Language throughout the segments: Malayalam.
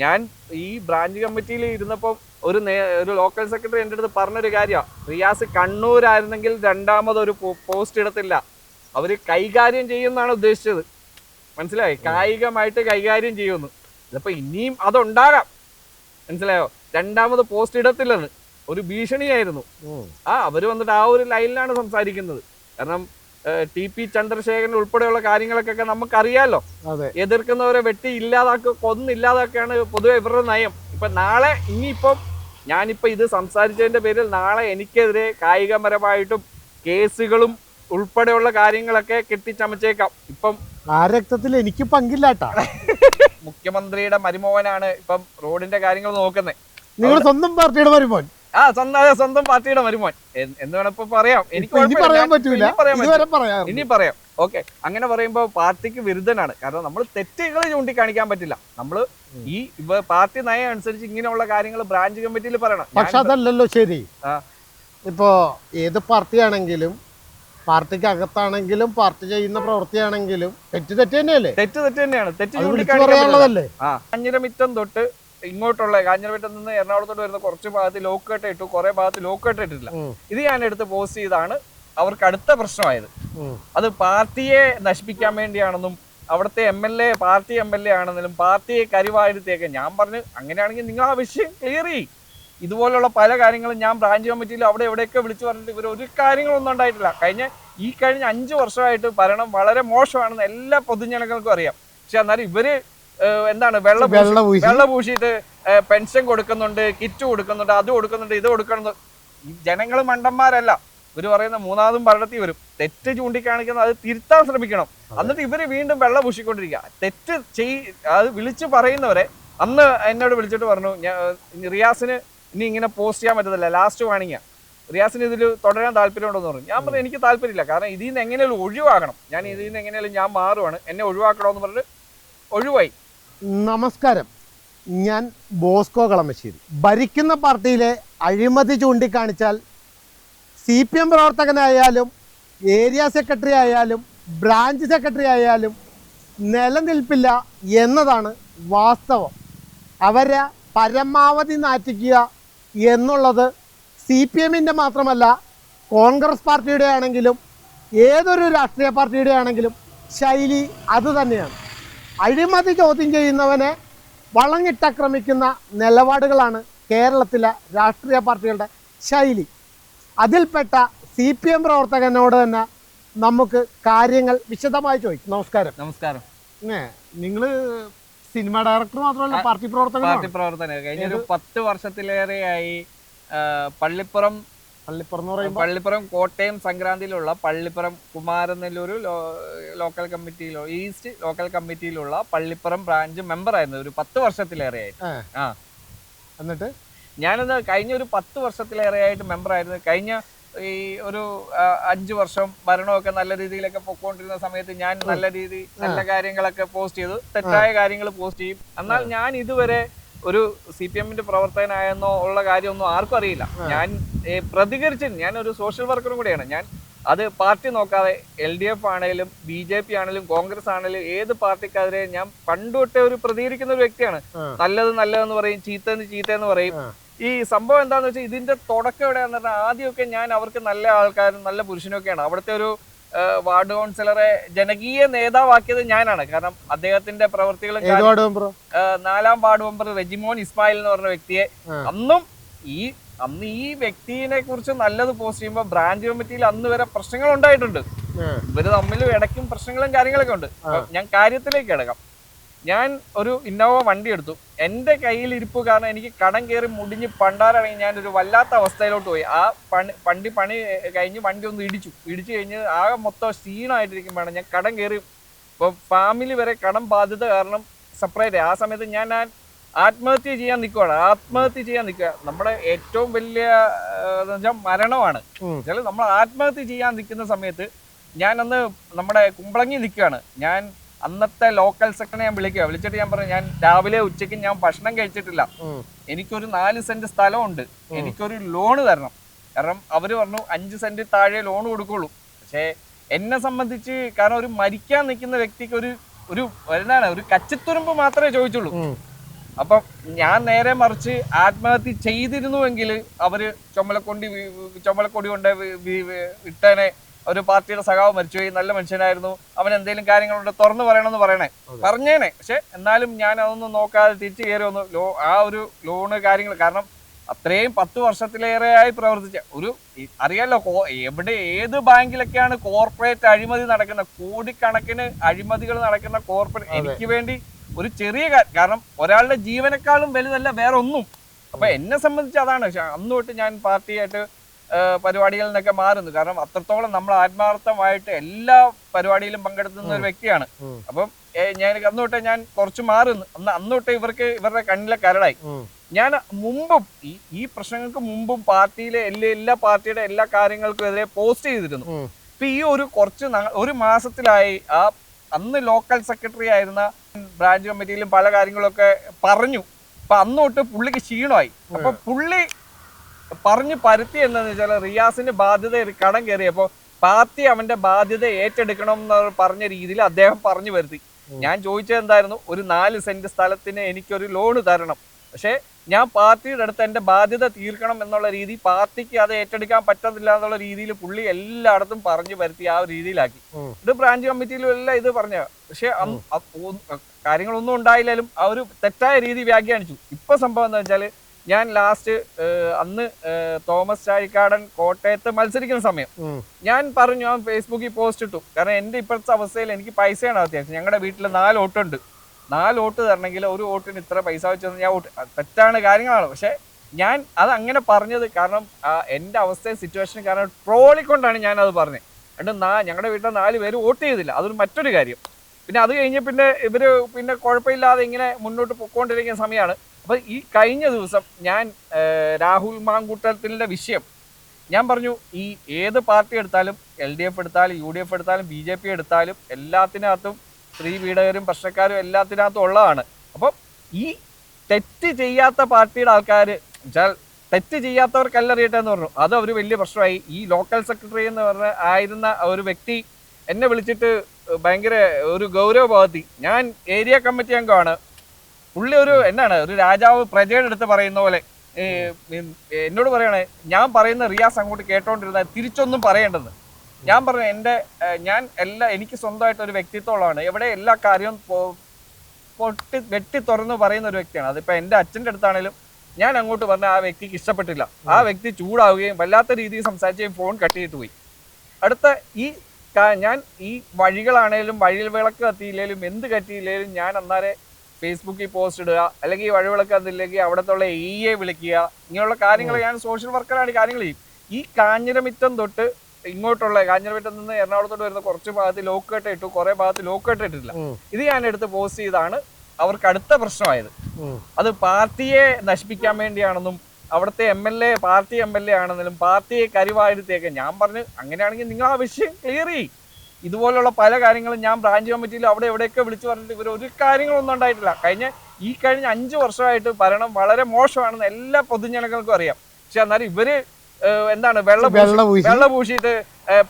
ഞാൻ ഈ ബ്രാഞ്ച് കമ്മിറ്റിയിൽ ഇരുന്നപ്പം ഒരു ഒരു ലോക്കൽ സെക്രട്ടറി എന്റെ അടുത്ത് പറഞ്ഞൊരു കാര്യമാണ് റിയാസ് കണ്ണൂരായിരുന്നെങ്കിൽ രണ്ടാമതൊരു പോസ്റ്റ് ഇടത്തില്ല. അവർ കൈകാര്യം ചെയ്യുമെന്നാണ് ഉദ്ദേശിച്ചത്. മനസ്സിലായി? കായികമായിട്ട് കൈകാര്യം ചെയ്യുമെന്ന് ഇതിപ്പോൾ ഇനിയും അതുണ്ടാകാം. മനസ്സിലായോ? രണ്ടാമത് പോസ്റ്റ് ഇടത്തില്ലെന്ന്. ഒരു ഭീഷണിയായിരുന്നു. ആ അവർ വന്നിട്ട് ആ ഒരു ലൈനിലാണ് സംസാരിക്കുന്നത്. കാരണം ടി പി ചന്ദ്രശേഖരൻ ഉൾപ്പെടെയുള്ള കാര്യങ്ങളൊക്കെ നമുക്കറിയാലോ. എതിർക്കുന്നവരെ വെട്ടി ഇല്ലാതാക്കുക കൊന്നില്ലാതാക്കുകയാണ് പൊതുവെ ഇവരുടെ നയം. ഇപ്പൊ നാളെ ഇനിയിപ്പം ഞാനിപ്പോ ഇത് സംസാരിച്ചതിന്റെ പേരിൽ നാളെ എനിക്കെതിരെ കായികപരമായിട്ടും കേസുകളും ഉൾപ്പെടെയുള്ള കാര്യങ്ങളൊക്കെ കെട്ടിച്ചമച്ചേക്കാം. ഇപ്പം ആ രക്തത്തിൽ എനിക്ക് പങ്കില്ലാട്ടാ. മുഖ്യമന്ത്രിയുടെ മരുമോഹനാണ് ഇപ്പം റോഡിന്റെ കാര്യങ്ങൾ നോക്കുന്നത്. നിങ്ങൾ സ്വന്തം പാർട്ടിയുടെ വരുമോൻ ആ സ്വന്തം അതെ, സ്വന്തം പാർട്ടിയുടെ മരുമോൻ എന്ന് വേണപ്പോ വേണം പറയാം. എനിക്ക് ഇനി പറയാൻ പറ്റില്ല പറ്റൂല. ഇനി. പറയാം. ഓക്കെ. അങ്ങനെ പറയുമ്പോൾ പാർട്ടിക്ക് വിരുദ്ധനാണ്. കാരണം നമ്മൾ തെറ്റുകൾ ചൂണ്ടിക്കാണിക്കാൻ പറ്റില്ല. നമ്മൾ ഈ ഇപ്പൊ പാർട്ടി നയം അനുസരിച്ച് ഇങ്ങനെയുള്ള കാര്യങ്ങൾ ബ്രാഞ്ച് കമ്മിറ്റിയിൽ പറയണം. പക്ഷെ അതല്ലല്ലോ ശരി. ഇപ്പോ ഏത് പാർട്ടിയാണെങ്കിലും പാർട്ടിക്ക് അകത്താണെങ്കിലും പാർട്ടി ചെയ്യുന്ന പ്രവൃത്തിയാണെങ്കിലും തെറ്റ് തെറ്റ് തന്നെയല്ലേ? തെറ്റ് തെറ്റ് തന്നെയാണ്. തെറ്റ് ചൂണ്ടിക്കാണിക്കാനുള്ളതല്ലേ അഞ്ഞിരമിറ്റം തൊട്ട് ഇങ്ങോട്ടുള്ള കാഞ്ഞിരപ്പറ്റ നിന്ന് എറണാകുളത്തോട്ട് വരുന്ന കുറച്ച് ഭാഗത്ത് ലോക്ക് കട്ട് ഇട്ടു. കുറെ ഭാഗത്ത് ലോക്ക് കട്ട് ഇട്ടിട്ടില്ല. ഇത് ഞാൻ എടുത്ത് പോസ്റ്റ് ചെയ്താണ് അവർക്ക് അടുത്ത പ്രശ്നമായത്. അത് പാർട്ടിയെ നശിപ്പിക്കാൻ വേണ്ടിയാണെന്നും അവിടുത്തെ M L A party M L A ആണെന്നും പാർട്ടിയെ കരിവായിരുത്തേക്ക് ഞാൻ പറഞ്ഞു അങ്ങനെയാണെങ്കിൽ നിങ്ങൾ ആ വിഷയം ക്ലിയർ ചെയ്യും. ഇതുപോലുള്ള പല കാര്യങ്ങളും ഞാൻ ബ്രാഞ്ച് കമ്മിറ്റിയിലും അവിടെ എവിടെയൊക്കെ വിളിച്ചു പറഞ്ഞിട്ട് ഇവർ ഒരു കാര്യങ്ങളൊന്നും ഉണ്ടായിട്ടില്ല. കഴിഞ്ഞ ഈ കഴിഞ്ഞ അഞ്ച് വർഷമായിട്ട് ഭരണം വളരെ മോശമാണെന്ന് എല്ലാ പൊതുജനങ്ങൾക്കും അറിയാം. പക്ഷെ എന്നാലും ഇവർ എന്താണ് വെള്ളം വെള്ള പൂശി. വെള്ളം പൂശിയിട്ട് പെൻഷൻ കൊടുക്കുന്നുണ്ട് കിറ്റ് കൊടുക്കുന്നുണ്ട് അത് കൊടുക്കുന്നുണ്ട് ഇത് കൊടുക്കുന്നുണ്ട്. ഈ ജനങ്ങൾ മണ്ടന്മാരല്ല. ഇവർ പറയുന്ന മൂന്നാമതും ഭരണത്തിൽ വരും. തെറ്റ് ചൂണ്ടിക്കാണിക്കുന്നത് അത് തിരുത്താൻ ശ്രമിക്കണം. എന്നിട്ട് ഇവർ വീണ്ടും വെള്ളം പൂശിക്കൊണ്ടിരിക്കുക. തെറ്റ് ചെയ് അത് വിളിച്ചു പറയുന്നവരെ അന്ന് എന്നോട് വിളിച്ചിട്ട് പറഞ്ഞു ഞാൻ റിയാസിന് ഇനി ഇങ്ങനെ പോസ്റ്റ് ചെയ്യാൻ പറ്റത്തില്ല ലാസ്റ്റ് വാണിങ്ങ റിയാസിന് ഇതിൽ തുടരാൻ താല്പര്യമുണ്ടെന്ന് പറഞ്ഞു. ഞാൻ പറഞ്ഞു എനിക്ക് താല്പര്യമില്ല. കാരണം ഇതിൽ നിന്ന് എങ്ങനെയാലും ഒഴിവാകണം. ഞാൻ ഇതിൽ നിന്ന് എങ്ങനെയാലും ഞാൻ മാറുവാണ്. എന്നെ ഒഴിവാക്കണമെന്ന് പറഞ്ഞിട്ട് ഒഴിവായി. നമസ്കാരം. ഞാൻ ബോസ്കോ കളമശ്ശേരി. ഭരിക്കുന്ന പാർട്ടിയിലെ അഴിമതി ചൂണ്ടിക്കാണിച്ചാൽ സി പി എം പ്രവർത്തകനായാലും ഏരിയ സെക്രട്ടറി ആയാലും ബ്രാഞ്ച് സെക്രട്ടറി ആയാലും നിലനിൽപ്പില്ല എന്നതാണ് വാസ്തവം. അവരെ പരമാവധി നാറ്റിക്കുക എന്നുള്ളത് സി പി എമ്മിന്റെ മാത്രമല്ല കോൺഗ്രസ് പാർട്ടിയുടെ ആണെങ്കിലും ഏതൊരു രാഷ്ട്രീയ പാർട്ടിയുടെ ആണെങ്കിലും ശൈലി അതുതന്നെയാണ് അഴിമതി ചോദ്യം ചെയ്യുന്നവനെ വളഞ്ഞിട്ടാക്രമിക്കുന്ന നിലപാടുകളാണ് കേരളത്തിലെ രാഷ്ട്രീയ പാർട്ടികളുടെ ശൈലി. അതിൽപ്പെട്ട സി പി എം പ്രവർത്തകനോട് തന്നെ നമുക്ക് കാര്യങ്ങൾ വിശദമായി ചോദിക്കും. നമസ്കാരം. നമസ്കാരം. നിങ്ങൾ സിനിമ ഡയറക്ടർ മാത്രമല്ല പാർട്ടി പ്രവർത്തകൻ പാർട്ടി പ്രവർത്തകൻ. കഴിഞ്ഞ ഒരു പത്ത് വർഷത്തിലേറെയായി പള്ളിപ്പുറം പള്ളിപ്പുറം പള്ളിപ്പുറം കോട്ടയം സംക്രാന്തിയിലുള്ള പള്ളിപ്പുറം കുമാരനെല്ലൂർ ലോക്കൽ കമ്മിറ്റിയിലോ ഈസ്റ്റ് ലോക്കൽ കമ്മിറ്റിയിലുള്ള പള്ളിപ്പുറം ബ്രാഞ്ച് മെമ്പർ ആയിരുന്നു. ഒരു പത്ത് വർഷത്തിലേറെയായിട്ട് ആ. എന്നിട്ട്? ഞാനത് കഴിഞ്ഞ ഒരു പത്ത് വർഷത്തിലേറെയായിട്ട് മെമ്പർ ആയിരുന്നു. കഴിഞ്ഞ ഈ ഒരു അഞ്ചു അഞ്ച് വർഷം ഭരണമൊക്കെ നല്ല രീതിയിലൊക്കെ പൊക്കോണ്ടിരുന്ന സമയത്ത് ഞാൻ നല്ല രീതി നല്ല കാര്യങ്ങളൊക്കെ പോസ്റ്റ് ചെയ്തു. തെറ്റായ കാര്യങ്ങൾ പോസ്റ്റ് ചെയ്യും. എന്നാൽ ഞാൻ ഇതുവരെ ഒരു സി പി എമ്മിന്റെ പ്രവർത്തകനായെന്നോ ഉള്ള കാര്യമൊന്നും ആർക്കും അറിയില്ല. ഞാൻ ഏ, പ്രതികരിച്ചു ഞാൻ ഒരു സോഷ്യൽ വർക്കറും കൂടിയാണ്. ഞാൻ അത് പാർട്ടി നോക്കാതെ എൽ ഡി എഫ് ആണെങ്കിലും ബി ജെ പി ആണെങ്കിലും കോൺഗ്രസ് ആണെങ്കിലും ഏത് പാർട്ടിക്കെതിരെ ഞാൻ പണ്ടുവിട്ടേ ഒരു പ്രതികരിക്കുന്ന ഒരു വ്യക്തിയാണ്. നല്ലത് നല്ലതെന്ന് പറയും ചീത്തെന്ന് ചീത്ത എന്ന് പറയും ഈ സംഭവം എന്താണെന്ന് വെച്ചാൽ ഇതിന്റെ തുടക്കം എവിടെയാണെന്ന് പറഞ്ഞാൽ ആദ്യമൊക്കെ ഞാൻ അവർക്ക് നല്ല ആൾക്കാരും നല്ല പുരുഷനൊക്കെയാണ്. അവിടുത്തെ ഒരു വാർഡ് കൗൺസിലറെ ജനകീയ നേതാവാക്കിയത് ഞാനാണ്. കാരണം അദ്ദേഹത്തിന്റെ പ്രവൃത്തികളും നാലാം വാർഡ് മെമ്പർ റെജിമോൻ ഇസ്മായിൽ എന്ന് പറഞ്ഞ വ്യക്തിയെ അന്നും ഈ അന്ന് ഈ വ്യക്തിനെ കുറിച്ച് നല്ലത് പോസ്റ്റ് ചെയ്യുമ്പോൾ ബ്രാഞ്ച് കമ്മിറ്റിയിൽ അന്ന് വരെ പ്രശ്നങ്ങൾ ഉണ്ടായിട്ടുണ്ട്. ഇവർ തമ്മിൽ ഇടയ്ക്കും പ്രശ്നങ്ങളും കാര്യങ്ങളൊക്കെ ഉണ്ട്. ഞാൻ കാര്യത്തിലേക്ക് കിടക്കാം. ഞാൻ ഒരു ഇന്നോവ വണ്ടി എടുത്തു. എന്റെ കയ്യിൽ ഇരിപ്പ് കാരണം എനിക്ക് കടം കയറി മുടിഞ്ഞ് പണ്ടാറാണെങ്കിൽ ഞാൻ ഒരു വല്ലാത്ത അവസ്ഥയിലോട്ട് പോയി. ആ പണി വണ്ടി പണി കഴിഞ്ഞ് വണ്ടി ഒന്ന് ഇടിച്ചു. ഇടിച്ചു കഴിഞ്ഞ് ആകെ മൊത്തം സീണായിട്ടിരിക്കുമ്പോഴാണ് ഞാൻ കടം കയറി. ഇപ്പൊ ഫാമിലി വരെ കടം ബാധ്യത കാരണം സെപ്പറേറ്റ് ആ സമയത്ത് ഞാൻ ആ ആത്മഹത്യ ചെയ്യാൻ നിൽക്കുവാണ് ആത്മഹത്യ ചെയ്യാൻ നിൽക്കുക നമ്മുടെ ഏറ്റവും വലിയ മരണമാണ്. നമ്മൾ ആത്മഹത്യ ചെയ്യാൻ നിൽക്കുന്ന സമയത്ത് ഞാൻ അന്ന് നമ്മുടെ കുമ്പളങ്ങി നിൽക്കുകയാണ് ഞാൻ അന്നത്തെ ലോക്കൽ സെക്രട്ടറി ഞാൻ വിളിക്കുക വിളിച്ചിട്ട് ഞാൻ പറഞ്ഞു ഞാൻ രാവിലെ ഉച്ചയ്ക്ക് ഞാൻ ഭക്ഷണം കഴിച്ചിട്ടില്ല. എനിക്കൊരു നാല് സെന്റ് സ്ഥലമുണ്ട്. എനിക്കൊരു ലോണ് തരണം. കാരണം അവർ പറഞ്ഞു അഞ്ച് സെന്റ് താഴെ ലോൺ കൊടുക്കുള്ളൂ. പക്ഷേ എന്നെ സംബന്ധിച്ച് കാരണം ഒരു മരിക്കാൻ നിൽക്കുന്ന വ്യക്തിക്ക് ഒരു ഒരു എന്താണ് ഒരു കച്ചിത്തുരുമ്പ് മാത്രമേ ചോദിച്ചുള്ളൂ. അപ്പം ഞാൻ നേരെ മറിച്ച് ആത്മഹത്യ ചെയ്തിരുന്നുവെങ്കിൽ അവർ ചുമലക്കൊണ്ടി ചുമലക്കൊടി കൊണ്ട് ഇട്ടേനെ ഒരു പാർട്ടിയുടെ സഖാവ് മരിച്ചുപോയി നല്ല മനുഷ്യനായിരുന്നു. അവൻ എന്തെങ്കിലും കാര്യങ്ങളുണ്ട് തുറന്നു പറയണമെന്ന് പറയണേ. പറഞ്ഞേനെ. പക്ഷെ എന്നാലും ഞാൻ അതൊന്നും നോക്കാതെ തിരിച്ചു കയറി വന്നു. ലോ ആ ഒരു ലോണ് കാര്യങ്ങൾ. കാരണം അത്രയും പത്ത് വർഷത്തിലേറെയായി പ്രവർത്തിച്ച ഒരു അറിയാലോ എവിടെ ഏത് ബാങ്കിലൊക്കെയാണ് കോർപ്പറേറ്റ് അഴിമതി നടക്കുന്ന കോടിക്കണക്കിന് അഴിമതികൾ നടക്കുന്ന കോർപ്പറേറ്റ് എനിക്ക് വേണ്ടി ഒരു ചെറിയ കാരണം ഒരാളുടെ ജീവനേക്കാളും വലുതല്ല വേറെ ഒന്നും അപ്പൊ എന്നെ സംബന്ധിച്ച് അതാണ്. പക്ഷെ അന്ന് തൊട്ട് ഞാൻ പാർട്ടിയായിട്ട് പരിപാടികളിൽ നിന്നൊക്കെ മാറുന്നു. കാരണം അത്രത്തോളം നമ്മൾ ആത്മാർത്ഥമായിട്ട് എല്ലാ പരിപാടിയിലും പങ്കെടുക്കുന്ന ഒരു വ്യക്തിയാണ്. അപ്പം ഞാൻ അന്ന് തൊട്ടേ ഞാൻ കുറച്ച് മാറുന്നു. അന്ന് അന്ന് തൊട്ടേ ഇവർക്ക് ഇവരുടെ കണ്ണിലെ കരടായി ഞാൻ മുമ്പും ഈ ഈ പ്രശ്നങ്ങൾക്ക് മുമ്പും പാർട്ടിയിലെ എല്ലാ എല്ലാ പാർട്ടിയുടെ എല്ലാ കാര്യങ്ങൾക്കും എതിരെ പോസ്റ്റ് ചെയ്തിരുന്നു. ഇപ്പൊ ഈ ഒരു കുറച്ച് ഒരു മാസത്തിലായി ആ അന്ന് ലോക്കൽ സെക്രട്ടറി ആയിരുന്ന ബ്രാഞ്ച് കമ്മിറ്റിയിലും പല കാര്യങ്ങളൊക്കെ പറഞ്ഞു. അപ്പൊ അന്ന് തൊട്ട് പുള്ളിക്ക് ക്ഷീണമായി. അപ്പൊ പുള്ളി പറഞ്ഞു പരുത്തി എന്താന്ന് വെച്ചാൽ റിയാസിന് ബാധ്യത ഒരു കടം കയറിയപ്പോ പാർട്ടി അവന്റെ ബാധ്യത ഏറ്റെടുക്കണം എന്ന് പറഞ്ഞ രീതിയിൽ അദ്ദേഹം പറഞ്ഞു വരുത്തി ഞാൻ ചോദിച്ചത് എന്തായിരുന്നു? ഒരു നാല് സെന്റ് സ്ഥലത്തിന് എനിക്കൊരു ലോണ് തരണം. പക്ഷേ ഞാൻ പാർട്ടിയുടെ അടുത്ത് എന്റെ ബാധ്യത തീർക്കണം എന്നുള്ള രീതി പാർട്ടിക്ക് അത് ഏറ്റെടുക്കാൻ പറ്റത്തില്ല എന്നുള്ള രീതിയിൽ പുള്ളി എല്ലായിടത്തും പറഞ്ഞു വരുത്തി ആ രീതിയിലാക്കി. ഇത് ബ്രാഞ്ച് കമ്മിറ്റിയിലും എല്ലാം ഇത് പറഞ്ഞ. പക്ഷെ കാര്യങ്ങളൊന്നും ഉണ്ടായില്ലാലും ആ ഒരു തെറ്റായ രീതി വ്യാഖ്യാനിച്ചു. ഇപ്പൊ സംഭവം എന്താ വെച്ചാൽ ഞാൻ ലാസ്റ്റ് അന്ന് തോമസ് ചാഴിക്കാടൻ കോട്ടയത്ത് മത്സരിക്കുന്ന സമയം. ഞാൻ പറഞ്ഞു ഞാൻ ഫേസ്ബുക്കിൽ പോസ്റ്റ് ഇട്ടു. കാരണം എന്റെ ഇപ്പോഴത്തെ അവസ്ഥയിൽ എനിക്ക് പൈസയാണ് അത്യാവശ്യം. ഞങ്ങളുടെ വീട്ടിൽ നാല് ഓട്ടുണ്ട് നാല് ഓട്ട് തരണമെങ്കിൽ ഒരു ഓട്ടിന് ഇത്ര പൈസ വെച്ചെന്ന് ഞാൻ ഓട്ട് തെറ്റാണ് കാര്യങ്ങളാണ്. പക്ഷെ ഞാൻ അത് അങ്ങനെ പറഞ്ഞത് കാരണം എന്റെ അവസ്ഥയും സിറ്റുവേഷനും കാരണം ട്രോളിക്കൊണ്ടാണ് ഞാൻ അത് പറഞ്ഞത്. എന്നിട്ട് നാ ഞങ്ങളുടെ വീട്ടിൽ നാല് പേര് വോട്ട് ചെയ്തില്ല. അതൊരു മറ്റൊരു കാര്യം. പിന്നെ അത് കഴിഞ്ഞ് പിന്നെ ഇവർ പിന്നെ കുഴപ്പമില്ലാതെ ഇങ്ങനെ മുന്നോട്ട് പൊക്കോണ്ടിരിക്കുന്ന സമയമാണ് അപ്പൊ ഈ കഴിഞ്ഞ ദിവസം ഞാൻ രാഹുൽ മാങ്കൂട്ടത്തിന്റെ വിഷയം ഞാൻ പറഞ്ഞു ഈ ഏത് പാർട്ടി എടുത്താലും എൽ ഡി എഫ് എടുത്താലും യു ഡി എഫ് എടുത്താലും ബി ജെ പി എടുത്താലും എല്ലാത്തിനകത്തും സ്ത്രീ പീഡകരും പ്രശ്നക്കാരും എല്ലാത്തിനകത്തും ഉള്ളതാണ്. അപ്പം ഈ തെറ്റ് ചെയ്യാത്ത പാർട്ടിയുടെ ആൾക്കാർ വെച്ചാൽ തെറ്റ് ചെയ്യാത്തവർക്കല്ല അറിയട്ടെ എന്ന് പറഞ്ഞു. അത് ഒരു വലിയ പ്രശ്നമായി. ഈ ലോക്കൽ സെക്രട്ടറി എന്ന് പറഞ്ഞ ആയിരുന്ന ഒരു വ്യക്തി എന്നെ വിളിച്ചിട്ട് ഭയങ്കര ഒരു ഗൗരവ ഭാഗത്തി ഞാൻ ഏരിയ കമ്മിറ്റി അംഗമാണ്. പുള്ളി ഒരു എന്താണ് ഒരു രാജാവ് പ്രജയുടെ അടുത്ത് പറയുന്ന പോലെ എന്നോട് പറയണേ ഞാൻ പറയുന്ന റിയാസ് അങ്ങോട്ട് കേട്ടോണ്ടിരുന്ന തിരിച്ചൊന്നും പറയേണ്ടെന്ന് ഞാൻ പറഞ്ഞു എന്റെ ഞാൻ എല്ലാ എനിക്ക് സ്വന്തമായിട്ട് ഒരു വ്യക്തിത്വമുള്ളതാണ്. എവിടെ എല്ലാ കാര്യവും പൊട്ടി വെട്ടി തുറന്ന് പറയുന്ന ഒരു വ്യക്തിയാണ്. അതിപ്പോൾ എന്റെ അച്ഛന്റെ അടുത്താണേലും ഞാൻ അങ്ങോട്ട് പറഞ്ഞ ആ വ്യക്തിക്ക് ഇഷ്ടപ്പെട്ടില്ല. ആ വ്യക്തി ചൂടാവുകയും വല്ലാത്ത രീതിയിൽ സംസാരിക്കുകയും ഫോൺ കട്ട് ചെയ്തിട്ട് പോയി. അടുത്ത ഈ ഞാൻ ഈ വഴികളാണേലും വഴി വിളക്ക് കത്തിയില്ലേലും എന്ത് കത്തിയില്ലേലും ഞാൻ അന്നേരെ ഫേസ്ബുക്കിൽ പോസ്റ്റ് ഇടുക അല്ലെങ്കിൽ ഈ വഴിവിളക്ക് കത്തില്ലെങ്കിൽ അവിടത്തുള്ള എ വിളിക്കുക ഇങ്ങനെയുള്ള കാര്യങ്ങൾ ഞാൻ സോഷ്യൽ വർക്കറാണ് ഈ കാര്യങ്ങൾ ചെയ്യും. ഈ കാഞ്ഞിരമിറ്റം തൊട്ട് ഇങ്ങോട്ടുള്ള കാഞ്ഞിരമിറ്റം നിന്ന് എറണാകുളത്തോട്ട് വരുന്ന കുറച്ച് ഭാഗത്ത് ലോക്ക് ഇട്ടു കുറെ ഭാഗത്ത് ലോക്ക് ഇട്ടിട്ടില്ല. ഇത് ഞാൻ എടുത്ത് പോസ്റ്റ് ചെയ്താണ് അവർക്ക് അടുത്ത പ്രശ്നമായത്. അത് പാർട്ടിയെ നശിപ്പിക്കാൻ വേണ്ടിയാണെന്നും അവിടുത്തെ M L A party M L A ആണെന്നാലും പാർട്ടിയെ കരിവായിരുത്തേക്ക് ഞാൻ പറഞ്ഞു അങ്ങനെയാണെങ്കിൽ നിങ്ങൾ ആ വിഷയം ക്ലിയർ ചെയ്യും. ഇതുപോലുള്ള പല കാര്യങ്ങളും ഞാൻ ബ്രാഞ്ച് കമ്മിറ്റിയിൽ അവിടെ എവിടെയൊക്കെ വിളിച്ചു പറഞ്ഞിട്ട് ഇവർ ഒരു കാര്യങ്ങളൊന്നും ഉണ്ടായിട്ടില്ല. കഴിഞ്ഞ ഈ കഴിഞ്ഞ അഞ്ച് വർഷമായിട്ട് ഭരണം വളരെ മോശമാണെന്ന് എല്ലാ പൊതുജനങ്ങൾക്കും അറിയാം. പക്ഷെ എന്നാലും ഇവർ എന്താണ് വെള്ള വെള്ള പൂശിയിട്ട്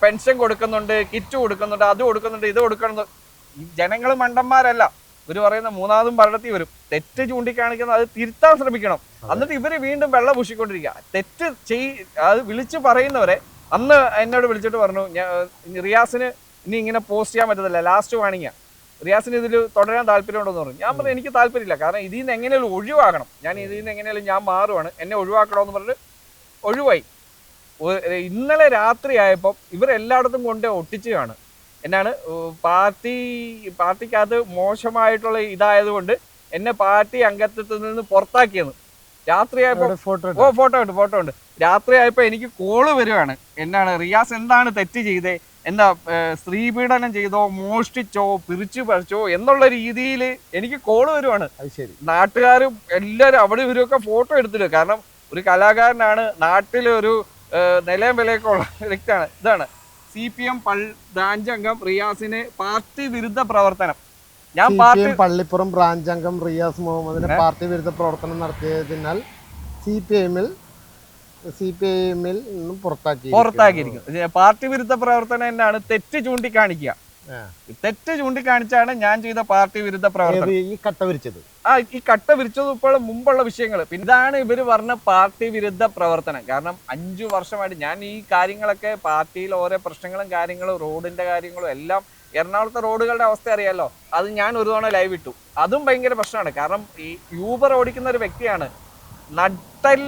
പെൻഷൻ കൊടുക്കുന്നുണ്ട് കിറ്റ് കൊടുക്കുന്നുണ്ട് അത് കൊടുക്കുന്നുണ്ട് ഇത് കൊടുക്കുന്നുണ്ട്. ഈ ജനങ്ങൾ മണ്ടന്മാരല്ല. ഇവർ പറയുന്ന മൂന്നാമതും ഭരണത്തിൽ വരും. തെറ്റ് ചൂണ്ടിക്കാണിക്കുന്നത് അത് തിരുത്താൻ ശ്രമിക്കണം. എന്നിട്ട് ഇവർ വീണ്ടും വെള്ളം പൂശിക്കൊണ്ടിരിക്കുക. തെറ്റ് ചെയ് അത് വിളിച്ചു പറയുന്നവരെ അന്ന് എന്നോട് വിളിച്ചിട്ട് പറഞ്ഞു ഞാൻ റിയാസിന് ഇനി ഇങ്ങനെ പോസ്റ്റ് ചെയ്യാൻ പറ്റത്തില്ല. ലാസ്റ്റ് വാണിങ്ങ റിയാസിന് ഇതിൽ തുടരാൻ താല്പര്യമുണ്ടെന്ന് പറഞ്ഞു. ഞാൻ പറഞ്ഞു എനിക്ക് താല്പര്യമില്ല. കാരണം ഇതിൽ നിന്ന് എങ്ങനെയാലും ഒഴിവാക്കണം ഞാൻ ഇതിൽ നിന്ന് എങ്ങനെയാലും ഞാൻ മാറുവാണ്. എന്നെ ഒഴിവാക്കണമെന്ന് പറഞ്ഞിട്ട് ഒഴിവായി. ഇന്നലെ രാത്രി ആയപ്പോൾ ഇവരെല്ലായിടത്തും കൊണ്ട് ഒട്ടിച്ച് കാണും എന്നാണ് പാർട്ടി പാർട്ടിക്കകത്ത് മോശമായിട്ടുള്ള ഇതായതുകൊണ്ട് എന്നെ പാർട്ടി അംഗത്വത്തിൽ നിന്ന് പുറത്താക്കിയെന്ന്. ഫോട്ടോ ഓ ഫോട്ടോ ഉണ്ട് ഫോട്ടോ ഉണ്ട്. രാത്രിയായപ്പോ എനിക്ക് കോൾ വരുവാണ്. എന്നാണ് റിയാസ് എന്താണ് തെറ്റ് ചെയ്തേ? എന്താ സ്ത്രീപീഡനം ചെയ്തോ മോഷ്ടിച്ചോ പിരിച്ചു പറിച്ചോ എന്നുള്ള രീതിയിൽ എനിക്ക് കോൾ വരുവാണ്. അത് ശരി. നാട്ടുകാരും എല്ലാവരും അവിടെ ഇവരൊക്കെ ഫോട്ടോ എടുത്തിട്ട് കാരണം ഒരു കലാകാരനാണ് നാട്ടിലെ ഒരു നിലയം വിലയൊക്കെ ഉള്ള വ്യക്തിയാണ്. ഇതാണ്. സി പി എം ബ്രാഞ്ച് അംഗം റിയാസിന് പാർട്ടി വിരുദ്ധ പ്രവർത്തനം. ഞാൻ പാർട്ടി പള്ളിപ്പുറം ബ്രാഞ്ച് അംഗം റിയാസ് മുഹമ്മദിന് പാർട്ടി വിരുദ്ധ പ്രവർത്തനം നടത്തിയതിനാൽ സി പി എമ്മിൽ സി പി ഐ എമ്മിൽ നിന്നും പുറത്താക്കി പുറത്താക്കിയിരിക്കും പാർട്ടി വിരുദ്ധ പ്രവർത്തനം എന്നാണ് തെറ്റ് ചൂണ്ടിക്കാണിക്കുക. തെറ്റ് ചൂണ്ടിക്കാണിച്ചാണ് ഞാൻ ചെയ്ത പാർട്ടി വിരുദ്ധ പ്രവർത്തനം. ഈ കട്ട വിരിച്ചത്? ആ ഈ കട്ട വിരിച്ചത് ഇപ്പോൾ മുമ്പുള്ള വിഷയങ്ങൾ. പിന്നെ ഇതാണ് ഇവർ പറഞ്ഞ പാർട്ടി വിരുദ്ധ പ്രവർത്തനം. കാരണം അഞ്ചു വർഷമായിട്ട് ഞാൻ ഈ കാര്യങ്ങളൊക്കെ പാർട്ടിയിൽ ഓരോ പ്രശ്നങ്ങളും കാര്യങ്ങളും റോഡിന്റെ കാര്യങ്ങളും എല്ലാം എറണാകുളത്തെ റോഡുകളുടെ അവസ്ഥ അറിയാലോ? അത് ഞാൻ ഒരു തവണ ലൈവ് ഇട്ടു. അതും ഭയങ്കര പ്രശ്നമാണ്. കാരണം ഈ യൂബർ ഓടിക്കുന്ന ഒരു വ്യക്തിയാണ് നട്ടൽ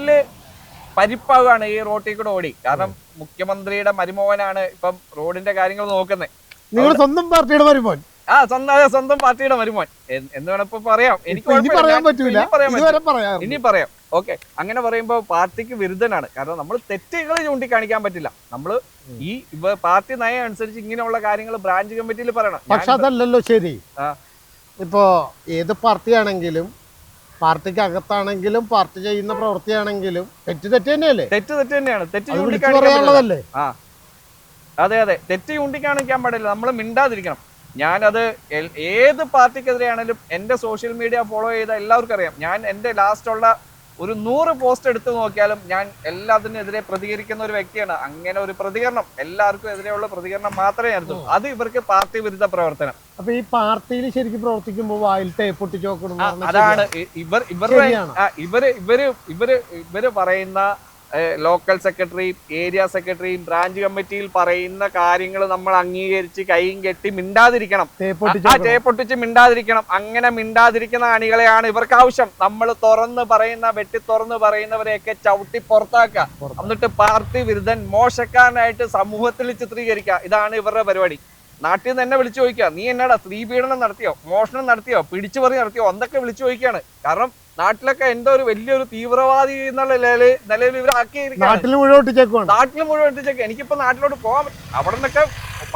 പരിപ്പാവുകയാണ് ഈ റോട്ടിൽ കൂടെ ഓടി. കാരണം മുഖ്യമന്ത്രിയുടെ മരുമോഹനാണ് ഇപ്പം റോഡിന്റെ കാര്യങ്ങൾ നോക്കുന്നത്. നിങ്ങൾ സ്വന്തം പാർട്ടിയുടെ വരുമ്പോൾ ആ സ്വന്തം അതെ, സ്വന്തം പാർട്ടിയുടെ മരുമോൻ. എന്ന് വേണപ്പോ പറയാം. എനിക്ക് പറയാൻ പറ്റൂല. ഇനി. പറയാം ഇനി പറയാം. ഓക്കെ. അങ്ങനെ പറയുമ്പോൾ പാർട്ടിക്ക് വിരുദ്ധനാണ്. കാരണം നമ്മൾ തെറ്റുകൾ ചൂണ്ടിക്കാണിക്കാൻ പറ്റില്ല. നമ്മൾ ഈ പാർട്ടി നയം അനുസരിച്ച് ഇങ്ങനെയുള്ള കാര്യങ്ങൾ ബ്രാഞ്ച് കമ്മിറ്റിയിൽ പറയണം. പക്ഷെ അതല്ലല്ലോ ശരി. ഇപ്പോ ഏത് പാർട്ടിയാണെങ്കിലും പാർട്ടിക്ക് അകത്താണെങ്കിലും പാർട്ടി ചെയ്യുന്ന പ്രവൃത്തിയാണെങ്കിലും തെറ്റ് തെറ്റ് തന്നെയല്ലേ? തെറ്റ് തെറ്റ് തന്നെയാണ്. തെറ്റ് പറ്റില്ല. അതെ അതെ. തെറ്റ് ചൂണ്ടിക്കാണിക്കാൻ പാടില്ല. നമ്മൾ മിണ്ടാതിരിക്കണം. ഞാനത് ഏത് പാർട്ടിക്കെതിരെയാണെങ്കിലും എന്റെ സോഷ്യൽ മീഡിയ ഫോളോ ചെയ്ത എല്ലാവർക്കും അറിയാം. ഞാൻ എന്റെ ലാസ്റ്റുള്ള ഒരു നൂറ് പോസ്റ്റ് എടുത്തു നോക്കിയാലും ഞാൻ എല്ലാത്തിനെതിരെ പ്രതികരിക്കുന്ന ഒരു വ്യക്തിയാണ്. അങ്ങനെ ഒരു പ്രതികരണം എല്ലാവർക്കും എതിരെയുള്ള പ്രതികരണം മാത്രമേ ആയിരുന്നു അത് ഇവർക്ക് പാർട്ടി വിരുദ്ധ പ്രവർത്തനം. അപ്പൊ ഈ പാർട്ടിയിൽ ശരിക്കും പ്രവർത്തിക്കുമ്പോൾ വായിൽ അതാണ് ഇവർ ഇവരുടെ. ഇവർ ഇവർ ഇവർ ഇവർ പറയുന്ന ലോക്കൽ സെക്രട്ടറിയും ഏരിയ സെക്രട്ടറിയും ബ്രാഞ്ച് കമ്മിറ്റിയിൽ പറയുന്ന കാര്യങ്ങൾ നമ്മൾ അംഗീകരിച്ച് കൈയും കെട്ടി മിണ്ടാതിരിക്കണം. ആ ചേപ്പൊട്ടിച്ച് മിണ്ടാതിരിക്കണം. അങ്ങനെ മിണ്ടാതിരിക്കുന്ന അണികളെയാണ് ഇവർക്ക് ആവശ്യം നമ്മൾ തുറന്ന് പറയുന്ന വെട്ടി തുറന്ന് പറയുന്നവരെയൊക്കെ ചവിട്ടി പുറത്താക്കുക. എന്നിട്ട് പാർട്ടി വിരുദ്ധൻ മോശക്കാരനായിട്ട് സമൂഹത്തിൽ ചിത്രീകരിക്കുക. ഇതാണ് ഇവരുടെ പരിപാടി. നാട്ടിൽ നിന്ന് എന്നെ വിളിച്ചു ചോദിക്കുക നീ എന്നാടാ സ്ത്രീ പീഡനം നടത്തിയോ? മോഷണം നടത്തിയോ? പിടിച്ചു പറി നടത്തിയോ? എന്തൊക്കെ വിളിച്ചു ചോദിക്കുകയാണ്. കാരണം നാട്ടിലൊക്കെ എന്തോ ഒരു വലിയൊരു തീവ്രവാദി എന്നുള്ള നിലയിൽ നിലയിൽ ഇവരാക്കിയിരിക്കുകയാണ് നാട്ടിൽ മുഴുവൻ നാട്ടിൽ മുഴുവൻ എനിക്കിപ്പോ നാട്ടിലോട്ട് പോകാൻ പറ്റും അവിടെ നിന്നൊക്കെ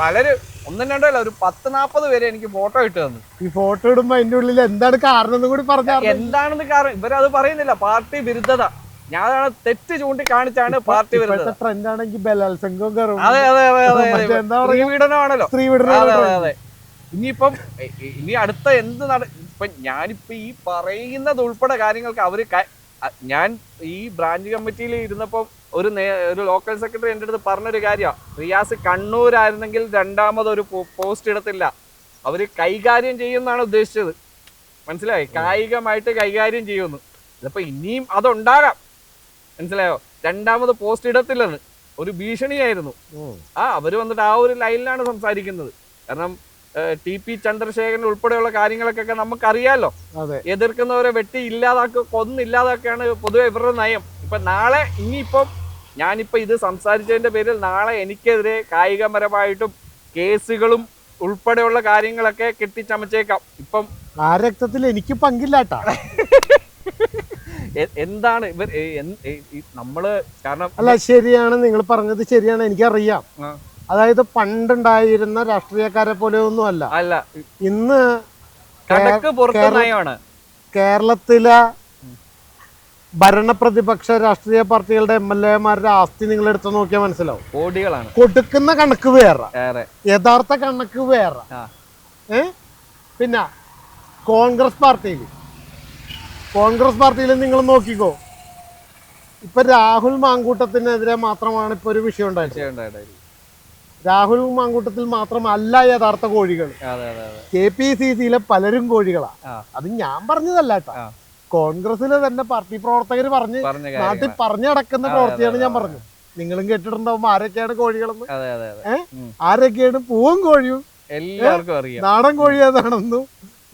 പലര് ഒന്നും രണ്ടല്ല ഒരു പത്ത് നാപ്പത് പേര് എനിക്ക് ഫോട്ടോ ഇട്ട് തന്നു. ഈ ഫോട്ടോ ഇടുമ്പോ അതിന്റെ ഉള്ളിൽ എന്താണ് കാരണം കൂടി പറഞ്ഞ എന്താണെന്ന് കാരണം ഇവരത് പറയുന്നില്ല. പാർട്ടി വിരുദ്ധത. ഞാനാണ് തെറ്റ് ചൂണ്ടിക്കാണിച്ചാണ് പാർട്ടി വരുന്നത് ബലാത്സംഗവും കയറും. അതെ അതെ അതെ അതെ ഇനിയിപ്പം ഇനി അടുത്ത എന്ത് നട ഇപ്പൊ ഞാനിപ്പോ ഈ പറയുന്നത് ഉൾപ്പെടെ കാര്യങ്ങൾക്ക് അവർ ഞാൻ ഈ ബ്രാഞ്ച് കമ്മിറ്റിയിൽ ഇരുന്നപ്പോൾ ഒരു ഒരു ലോക്കൽ സെക്രട്ടറി എന്റെ അടുത്ത് പറഞ്ഞൊരു കാര്യമാണ് റിയാസ് കണ്ണൂരായിരുന്നെങ്കിൽ രണ്ടാമതൊരു പോസ്റ്റ് ഇടത്തില്ല അവർ കൈകാര്യം ചെയ്യുമെന്നാണ് ഉദ്ദേശിച്ചത്. മനസ്സിലായി? കായികമായിട്ട് കൈകാര്യം ചെയ്യുമെന്ന് ഇതിപ്പോ ഇനിയും അതുണ്ടാകാം. മനസ്സിലായോ? രണ്ടാമത് പോസ്റ്റ് ഇടത്തില്ലെന്ന് ഒരു ഭീഷണിയായിരുന്നു. ആ അവർ വന്നിട്ട് ആ ഒരു ലൈനിലാണ് സംസാരിക്കുന്നത്. കാരണം ടി പി ചന്ദ്രശേഖരൻ ഉൾപ്പെടെയുള്ള കാര്യങ്ങളൊക്കെ നമുക്കറിയാലോ. എതിർക്കുന്നവരെ വെട്ടി ഇല്ലാതാക്കുക കൊന്നില്ലാതാക്കുകയാണ് പൊതുവെ ഇവരുടെ നയം. ഇപ്പൊ നാളെ ഇനിയിപ്പം ഞാനിപ്പോ ഇത് സംസാരിച്ചതിന്റെ പേരിൽ നാളെ എനിക്കെതിരെ കായികപരമായിട്ടും കേസുകളും ഉൾപ്പെടെയുള്ള കാര്യങ്ങളൊക്കെ കെട്ടിച്ചമച്ചേക്കാം. ഇപ്പം ആ രക്തത്തിൽ എനിക്ക് പങ്കില്ലാട്ടാ. എന്താണ് ഇവർ നമ്മൾ കാരണം അല്ല ശരിയാണ് നിങ്ങൾ പറഞ്ഞത് ശരിയാണ് എനിക്കറിയാം. അതായത് പണ്ടുണ്ടായിരുന്ന രാഷ്ട്രീയക്കാരെ പോലെ ഒന്നും അല്ല. അല്ല. ഇന്ന് കേരളത്തിലെ ഭരണപ്രതിപക്ഷ രാഷ്ട്രീയ പാർട്ടികളുടെ എം എൽ എമാരുടെ ആസ്തി നിങ്ങൾ എടുത്തു നോക്കിയാൽ മനസ്സിലാവും. കോടികളാണ്. കൊടുക്കുന്ന കണക്ക് വേറെ. യഥാർത്ഥ കണക്ക് വേറെ. ഏ? പിന്നെ കോൺഗ്രസ് പാർട്ടിയിൽ. കോൺഗ്രസ് പാർട്ടിയിൽ നിങ്ങൾ നോക്കിക്കോ. ഇപ്പൊ രാഹുൽ മാങ്കൂട്ടത്തിനെതിരെ മാത്രമാണ് ഇപ്പൊ ഒരു വിഷയം ഉണ്ടായത്. തീർച്ചയായിട്ടും രാഹുൽ മാങ്കൂട്ടത്തിൽ മാത്രമല്ല യഥാർത്ഥ കോഴികൾ. കെ പി സി സിയിലെ പലരും കോഴികളാ. അത് ഞാൻ പറഞ്ഞതല്ല കേട്ടാ. കോൺഗ്രസിലെ തന്നെ പാർട്ടി പ്രവർത്തകർ പറഞ്ഞ് നാട്ടിൽ പറഞ്ഞടക്കുന്ന പറഞ്ഞു നടക്കുന്ന അതെ, പ്രവൃത്തിയാണ് ഞാൻ. പറഞ്ഞത്. നിങ്ങളും കേട്ടിട്ടുണ്ടാവും ആരൊക്കെയാണ് കോഴികളെന്ന്. ഏഹ് ആരൊക്കെയാണ് പൂവും കോഴിയും? എല്ലാവർക്കും അറിയാം. നാടൻ കോഴി ഏതാണെന്നും.